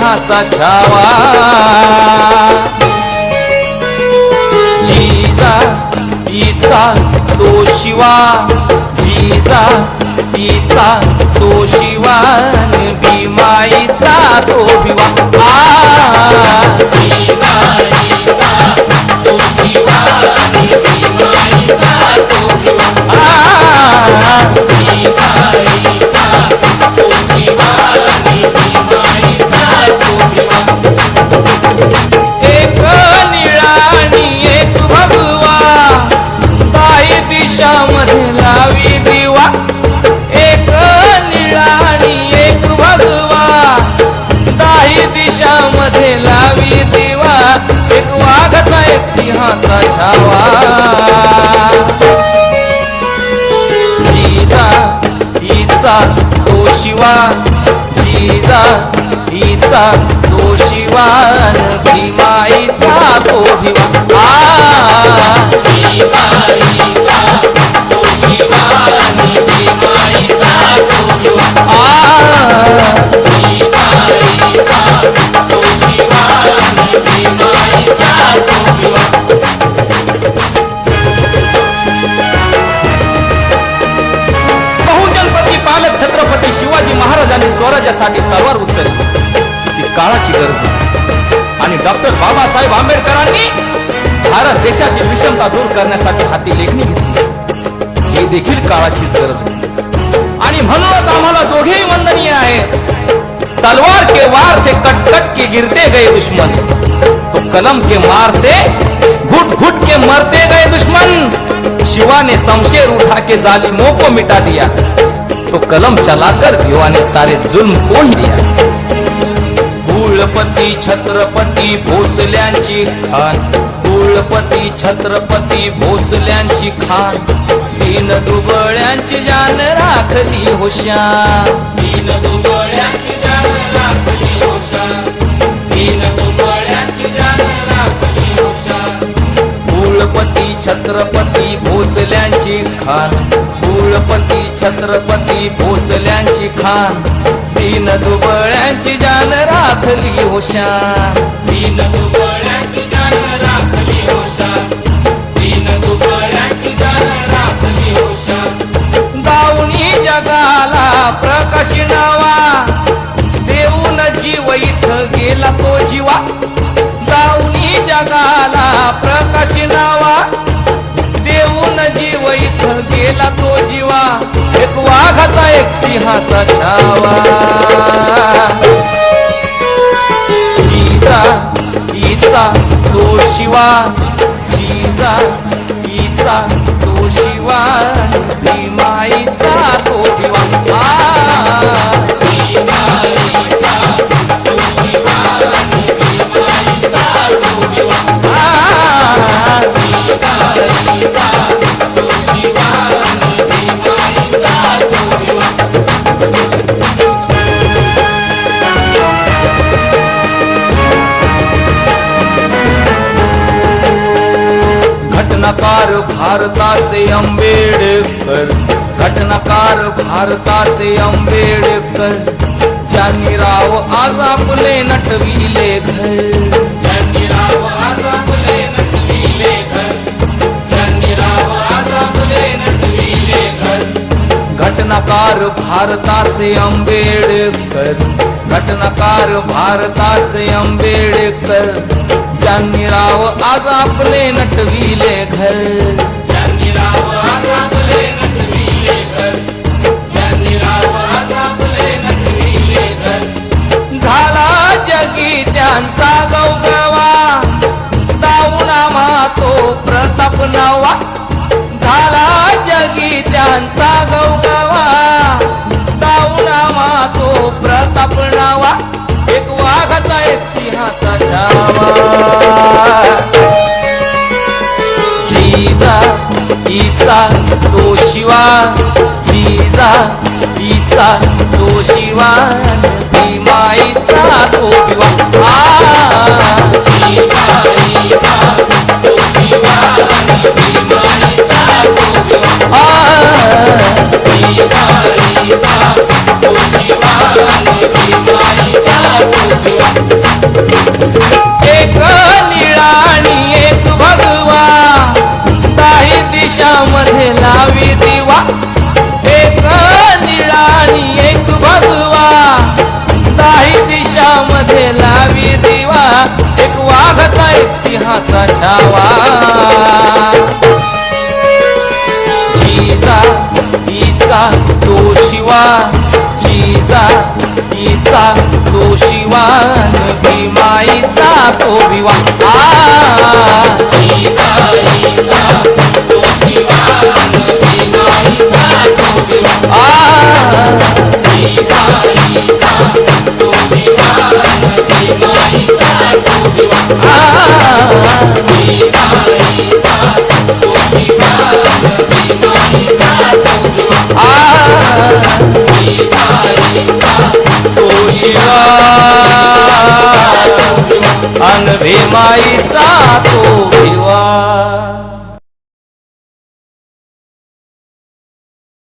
स्नेहाचा छावा. जीजा तिचा तो शिवा. जीजा तिचा तो शिवा. भीमाईचा तो भिवा. लावी देवा एक वाघाचा एक सिंहाचा छावा. जिजा हिचा तो शिवा. जिजा हिचा तो शिवान भीमाईचा तो भीमा स्वराज्यासाठी तलवार उचलली ती काळाची गरज होती. आणि डॉक्टर बाबासाहेब आंबेडकरांनी भारत देशातील विषमता दूर करण्यासाठी हाती लेखणी घेतली. हे देखील काळाचीच गरज होती. आणि म्हणूनच आम्हाला दोघेही वंदनीय आहेत. तलवार के वार से कटकट के गिरते गए दुश्मन. तो कलम के मार से घुट घुट के मरते गए दुश्मन. शिवा ने शमशेर उठा के जालिमों को मिटा दिया. तो कलम चलाकर युवाने सारे जुल्म कोण दिया। कुळपती छत्रपती भोसल्यांची खान कुळपती छत्रपती भोसल्यांची खान तीन दुबळ्यांची जान राखली होशान तीन दुबळ्यांची जान राखली होशान तीन दुबळ्यांची जान राखली होशान कुळपती छत्रपती भोसल्यांची खान कुळपती छत्रपती भोसल्यांची खान तीन दुबळ्यांची जान राखली होशान तीन दुबळ्यांची जान राखली होशान एक छावा. सीता हिचा तो शिवा. जिजा हिचा तो शिवा. भीमाईचा तो भिवा आंबेडकर. घटनाकार भारताचे आंबेडकर. ज्यांनी राव आज आपले नटविले घर ज्यांनी राव आज आपले नटविले घर ज्यांनी राव आज आपले नटविले घर घटनाकार भारताचे आंबेडकर. घटनाकार भारताचे आंबेडकर. ज्यांनी राव आज आपले नटविले घर शिवा जिजा जिजा तिचा तो शिवान भीमाईचा तो विवा. एक निळा आणि एक भगवा. काही दिशा छावा जीजा तिचा तो शिवा. जीजा तिचा तो शिवा. नदी माईचा तो विवा आ. अन भीमाईचा तो